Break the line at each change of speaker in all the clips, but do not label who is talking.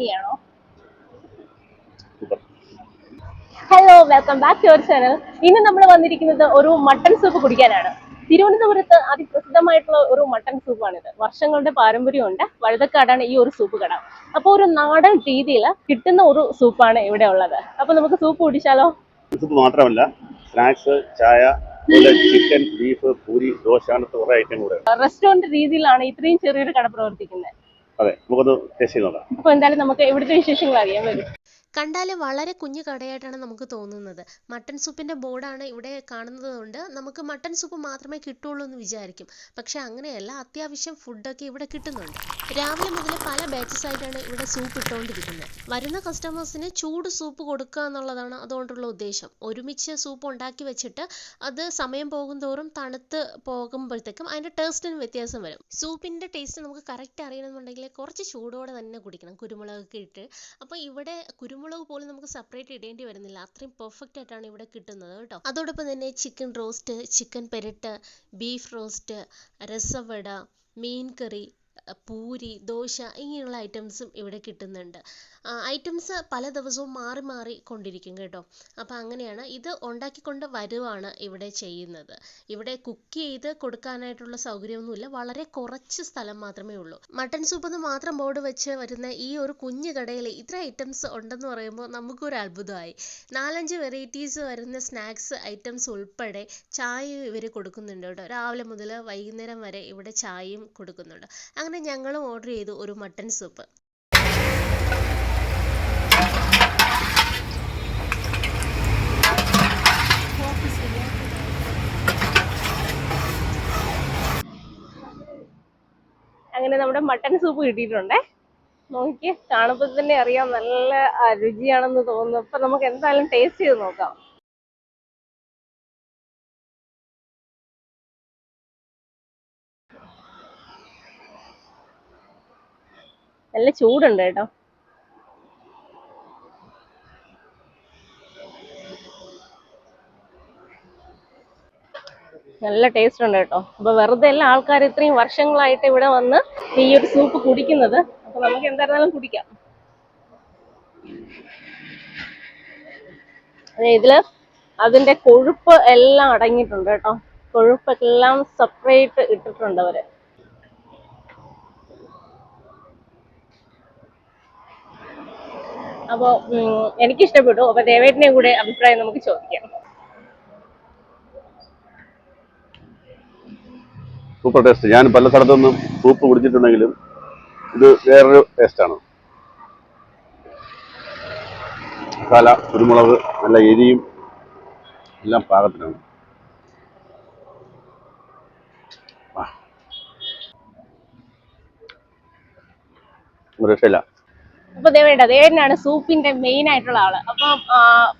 പഴങ്കഞ്ഞിയാണോ hello welcome back to our channel ഇന്ന് നമ്മൾ വന്നിരിക്കുന്നത് ഒരു മട്ടൺ സൂപ്പ് കുടിക്കാനാണ്. തിരുവനന്തപുരത്ത് അതിപ്രസിദ്ധമായിട്ടുള്ള ഒരു മട്ടൺ സൂപ്പാണിത് വർഷങ്ങളുടെ പാരമ്പര്യമുണ്ട്. വഴുതക്കാടാണ് ഈ ഒരു സൂപ്പ് കട. അപ്പോൾ ഒരു നാടൻ രീതിയിൽ കിട്ടുന്ന ഒരു സൂപ്പാണ് ഇവിടെ ഉള്ളത്. അപ്പോൾ നമുക്ക് സൂപ്പ് കുടിച്ചാലോ?
സൂപ്പ് മാത്രമല്ല സ്നാക്സ് ചായ ചിക്കൻ ബീഫ് പൂരി ദോശ അങ്ങനത്തെ കുറേ ഐറ്റം കൂടെ ഉണ്ട്.
റെസ്റ്റോറന്റ് രീതിയിലാണ് ഇത്രയും ചെറിയൊരു കട പ്രവർത്തിക്കുന്നത്.
അതെ നമുക്കൊന്ന് ടേസ്റ്റ് ചെയ്ത് നോക്കാം
അപ്പൊ എന്തായാലും നമുക്ക് ഇവിടുത്തെ വിശേഷങ്ങൾ അറിയാൻ വരും
കണ്ടാൽ വളരെ കുഞ്ഞു കടയായിട്ടാണ് നമുക്ക് തോന്നുന്നത്. മട്ടൺ സൂപ്പിന്റെ ബോർഡാണ് ഇവിടെ കാണുന്നത് കൊണ്ട് നമുക്ക് മട്ടൺ സൂപ്പ് മാത്രമേ കിട്ടുള്ളൂ എന്ന് വിചാരിക്കും. പക്ഷേ അങ്ങനെയല്ല അത്യാവശ്യം ഫുഡൊക്കെ ഇവിടെ കിട്ടുന്നുണ്ട്. രാവിലെ മുതൽ പല ബാച്ചസ് ആയിട്ടാണ് ഇവിടെ സൂപ്പ് ഇട്ടുകൊണ്ടിരിക്കുന്നത് വരുന്ന കസ്റ്റമേഴ്സിന് ചൂട് സൂപ്പ് കൊടുക്കുക എന്നുള്ളതാണ് അതുകൊണ്ടുള്ള ഉദ്ദേശം. ഒരുമിച്ച് സൂപ്പ് ഉണ്ടാക്കി വെച്ചിട്ട് അത് സമയം പോകുന്തോറും തണുത്ത് പോകുമ്പോഴത്തേക്കും അതിന്റെ ടേസ്റ്റിന് വ്യത്യാസം വരും. സൂപ്പിന്റെ ടേസ്റ്റ് നമുക്ക് കറക്റ്റ് അറിയണമെന്നുണ്ടെങ്കിൽ കുറച്ച് ചൂടോടെ തന്നെ കുടിക്കണം. കുരുമുളകൊക്കെ ഇട്ട്. അപ്പോൾ ഇവിടെ കുരുമുളക് പോലും നമുക്ക് സെപ്പറേറ്റ് ഇടേണ്ടി വരുന്നില്ല. അത്രയും പെർഫെക്റ്റ് ആയിട്ടാണ് ഇവിടെ കിട്ടുന്നത് കേട്ടോ. അതോടൊപ്പം തന്നെ ചിക്കൻ റോസ്റ്റ് ചിക്കൻ പെരട്ട് ബീഫ് റോസ്റ്റ് രസവട മീൻ കറി പൂരി ദോശ ഇങ്ങനെയുള്ള ഐറ്റംസും ഇവിടെ കിട്ടുന്നുണ്ട്. ഐറ്റംസ് പല ദിവസവും മാറി മാറി കൊണ്ടിരിക്കും കേട്ടോ. അപ്പോൾ അങ്ങനെയാണ് ഇത് ഉണ്ടാക്കിക്കൊണ്ട് വരുവാണ് ഇവിടെ ചെയ്യുന്നത്. ഇവിടെ കുക്ക് ചെയ്ത് കൊടുക്കാനായിട്ടുള്ള സൗകര്യമൊന്നുമില്ല. വളരെ കുറച്ച് സ്ഥലം മാത്രമേ ഉള്ളൂ. മട്ടൻ സൂപ്പ് എന്ന് മാത്രം ബോർഡ് വെച്ച് വരുന്ന ഈ ഒരു കുഞ്ഞു കടയിൽ ഇത്ര ഐറ്റംസ് ഉണ്ടെന്ന് പറയുമ്പോൾ നമുക്കൊരു അത്ഭുതമായി. നാലഞ്ച് വെറൈറ്റീസ് വരുന്ന സ്നാക്സ് ഐറ്റംസ് ഉൾപ്പെടെ ചായ ഇവർ കൊടുക്കുന്നുണ്ട് കേട്ടോ. രാവിലെ മുതൽ വൈകുന്നേരം വരെ ഇവിടെ ചായയും കൊടുക്കുന്നുണ്ട്. അങ്ങനെ ഞങ്ങളും ഓർഡർ ചെയ്തു ഒരു മട്ടൺ സൂപ്പ്
അങ്ങനെ നമ്മുടെ മട്ടൺ സൂപ്പ് കിട്ടിയിട്ടുണ്ടേ. നോക്കി കാണുമ്പോൾ തന്നെ അറിയാം നല്ല രുചിയാണെന്ന് തോന്നുന്നു. അപ്പൊ നമുക്ക് എന്തായാലും ടേസ്റ്റ് ചെയ്ത് നോക്കാം. നല്ല ചൂടുണ്ട് കേട്ടോ. നല്ല ടേസ്റ്റ് ഉണ്ട് കേട്ടോ. അപ്പൊ വെറുതെ എല്ലാ ആൾക്കാർ ഇത്രയും വർഷങ്ങളായിട്ട് ഇവിടെ വന്ന് ഈ ഒരു സൂപ്പ് കുടിക്കുന്നത്. അപ്പൊ നമുക്ക് എന്തായിരുന്നാലും കുടിക്കാം. ഇതിൽ അതിന്റെ കൊഴുപ്പ് എല്ലാം അടങ്ങിയിട്ടുണ്ട് കേട്ടോ. കൊഴുപ്പെല്ലാം സെപ്പറേറ്റ് ഇട്ടിട്ടുണ്ട് അവർ. അപ്പൊ എനിക്ക് ഇഷ്ടപ്പെട്ടു അപ്പൊ ദേവേട്ടിനെയും കൂടെ അഭിപ്രായം നമുക്ക് ചോദിക്കാം.
സൂപ്പർ ടേസ്റ്റ് ഞാൻ പല സ്ഥലത്തൊന്നും സൂപ്പ് കുടിച്ചിട്ടുണ്ടെങ്കിലും ഇത് വേറൊരു ടേസ്റ്റാണ് മസാല കുരുമുളക് നല്ല എരിയും എല്ലാം പാകത്തിനാണ്. രക്ഷയില്ല.
അപ്പൊ ദേവേട്ട ദേവേട്ടനാണ് സൂപ്പിന്റെ മെയിൻ ആയിട്ടുള്ള ആൾ. അപ്പൊ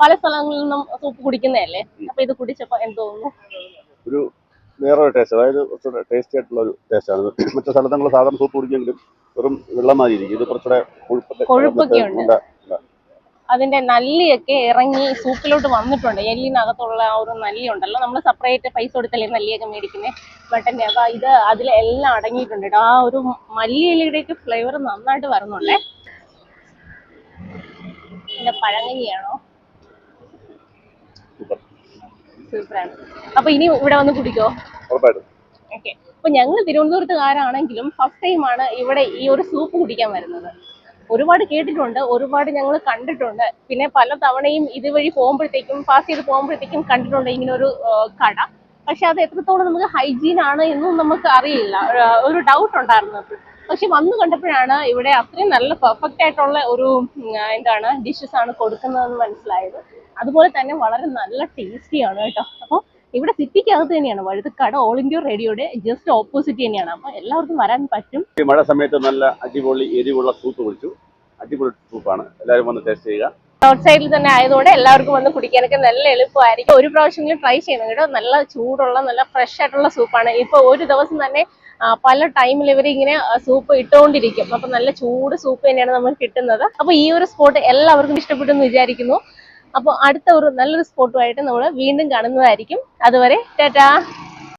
പല സ്ഥലങ്ങളിൽ നിന്നും സൂപ്പ് കുടിക്കുന്നതല്ലേ? അപ്പൊ ഇത് കുടിച്ചപ്പോ എന്ത് തോന്നുന്നു?
ഒരു വേറൊരു ടേസ്റ്റ് അതായത് കുറച്ചുകൂടെ ടേസ്റ്റി ആയിട്ടുള്ള ഒരു ടേസ്റ്റ് ആണ്. മറ്റു സ്ഥലത്ത് നമ്മൾ സാധാരണ സൂപ്പ് കുടിക്കുമെങ്കിലും വെറും വെള്ളം മാതിരി ഇരിക്കും. ഇത് കുറച്ചുകൂടെ കൊഴുപ്പൊക്കെ
ഉണ്ട്. അതിന്റെ നല്ലിയൊക്കെ ഇറങ്ങി സൂപ്പിലോട്ട് വന്നിട്ടുണ്ട്. എല്ലിനകത്തുള്ള ആ ഒരു നല്ലി ഉണ്ടല്ലോ നമ്മൾ സെപ്പറേറ്റ് പൈസ കൊടുത്തല്ലേ നല്ലിയൊക്കെ മേടിക്കുന്നത് മട്ടന്റെ അപ്പൊ ഇത് അതിലെല്ലാം അടങ്ങിയിട്ടുണ്ട്. കേട്ടോ ആ ഒരു മല്ലിയിലയുടെയൊക്കെ ഫ്ലേവർ നന്നായിട്ട് വരുന്നുണ്ടേ. ഇതിന്റെ പഴങ്കഞ്ഞിയാണോ
സൂപ്പർ.
സൂപ്പറാണ്. അപ്പൊ ഇനി ഇവിടെ വന്ന് കുടിക്കോ? ഓക്കെ. അപ്പൊ ഞങ്ങൾ തിരുവനന്തപുരത്തുകാരാണെങ്കിലും ഫസ്റ്റ് ടൈം ആണ് ഇവിടെ ഈ ഒരു സൂപ്പ് കുടിക്കാൻ വരുന്നത്. ഒരുപാട് കേട്ടിട്ടുണ്ട് ഒരുപാട് ഞങ്ങൾ കണ്ടിട്ടുണ്ട്. പിന്നെ പല തവണയും ഇതുവഴി പോകുമ്പോഴത്തേക്കും പാസ് ചെയ്ത് പോകുമ്പോഴത്തേക്കും കണ്ടിട്ടുണ്ട് ഇങ്ങനെ ഒരു കട. പക്ഷെ അത് എത്രത്തോളം നമുക്ക് ഹൈജീൻ ആണ് എന്നും നമുക്ക് അറിയില്ല. ഒരു ഡൗട്ട് ഉണ്ടായിരുന്നു പക്ഷെ വന്നു കണ്ടപ്പോഴാണ് ഇവിടെ അത്രയും നല്ല പെർഫെക്റ്റ് ആയിട്ടുള്ള ഒരു എന്താണ് ഡിഷസ് ആണ് കൊടുക്കുന്നതെന്ന് മനസ്സിലായത്. അതുപോലെ തന്നെ വളരെ നല്ല ടേസ്റ്റിയാണ് കേട്ടോ. അപ്പോൾ ഇവിടെ സിറ്റിക്കകത്ത് തന്നെയാണ് വഴുതക്കാട് ഓൾ ഇന്ത്യ റേഡിയോയുടെ ജസ്റ്റ് ഓപ്പോസിറ്റ് തന്നെയാണ്. അപ്പോൾ എല്ലാവർക്കും വരാൻ പറ്റും.
മഴ സമയത്ത് നല്ല അടിപൊളി എരിവുള്ള സൂപ്പ് കുടിച്ചു. അടിപൊളി സൂപ്പാണ് എല്ലാവരും വന്ന് ടേസ്റ്റ് ചെയ്യുക.
ഔട്ട് സൈഡിൽ തന്നെ ആയതുകൊണ്ട് എല്ലാവർക്കും വന്ന് കുടിക്കാനൊക്കെ നല്ല എളുപ്പമായിരിക്കും. ഒരു പ്രാവശ്യം ട്രൈ ചെയ്യണം കേട്ടോ. നല്ല ചൂടുള്ള നല്ല ഫ്രഷ് ആയിട്ടുള്ള സൂപ്പാണ് ഇപ്പൊ ഒരു ദിവസം തന്നെ പല ടൈമിൽ ഇവർ ഇങ്ങനെ സൂപ്പ് ഇട്ടുകൊണ്ടിരിക്കും അപ്പൊ നല്ല ചൂട് സൂപ്പ് തന്നെയാണ് നമുക്ക് കിട്ടുന്നത്. അപ്പൊ ഈ ഒരു സ്പോട്ട് എല്ലാവർക്കും ഇഷ്ടപ്പെട്ടു എന്ന് വിചാരിക്കുന്നു. അപ്പോൾ അടുത്ത ഒരു നല്ലൊരു സ്പോട്ടുമായിട്ട് നമ്മൾ വീണ്ടും കാണുന്നതായിരിക്കും. അതുവരെ ടാറ്റാ!